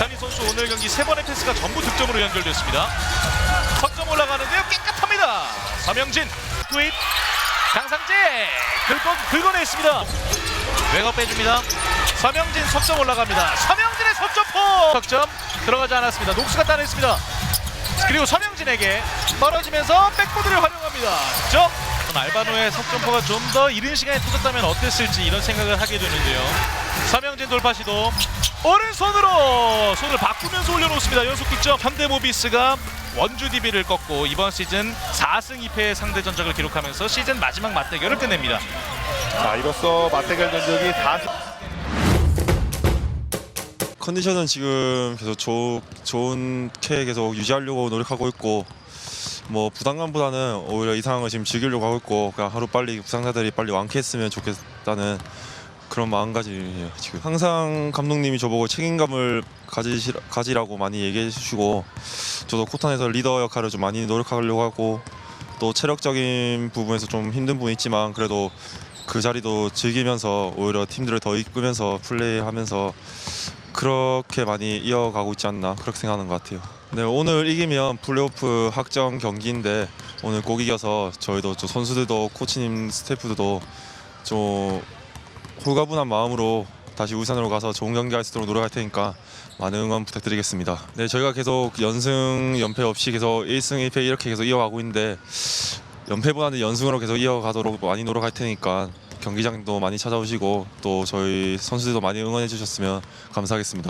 장희 선수 오늘 경기 세 번의 패스가 전부 득점으로 연결됐습니다. 석점 올라가는데요. 깨끗합니다. 서명진 투입 강상재 긁어, 긁어냈습니다. 외곽 빼줍니다. 서명진 석점 올라갑니다. 서명진의 석점포 석점 들어가지 않았습니다. 녹수가 따냈습니다. 그리고 서명진에게 떨어지면서 백보드를 활용합니다. 득점. 알바노의 석점포가 좀 더 이른 시간에 터졌다면 어땠을지 이런 생각을 하게 되는데요. 서명진 돌파 시도 오른손으로 손을 바꾸면서 올려놓습니다. 연속 득점. 현대모비스가 원주 DB를 꺾고 이번 시즌 4승 2패의 상대 전적을 기록하면서 시즌 마지막 맞대결을 끝냅니다. 자, 이로써 맞대결 전적이 다 컨디션은 지금 계속 좋, 좋게 계속 유지하려고 노력하고 있고 뭐 부담감보다는 오히려 이 상황을 지금 즐기려고 하고 있고 그냥 하루 빨리 부상자들이 빨리 완쾌했으면 좋겠다는 그런 마음가짐이에요 지금. 항상 감독님이 저보고 책임감을 가지시, 가지라고 많이 얘기해 주시고 저도 코탄에서 리더 역할을 좀 많이 노력하려고 하고 또 체력적인 부분에서 좀 힘든 부분이 있지만 그래도 그 자리도 즐기면서 오히려 팀들을 더 이끌면서 플레이하면서 그렇게 많이 이어가고 있지 않나 그렇게 생각하는 것 같아요. 네 오늘 이기면 플레이오프 확정 경기인데 오늘 꼭 이겨서 저희도 저 선수들도 코치님 스태프들도 좀 홀가분한 마음으로 다시 울산으로 가서 좋은 경기 할 수 있도록 노력할 테니까 많은 응원 부탁드리겠습니다. 네 저희가 계속 연승 연패 없이 계속 1승 1패 이렇게 계속 이어가고 있는데 연패보다는 연승으로 계속 이어가도록 많이 노력할 테니까 경기장도 많이 찾아오시고 또 저희 선수들도 많이 응원해 주셨으면 감사하겠습니다.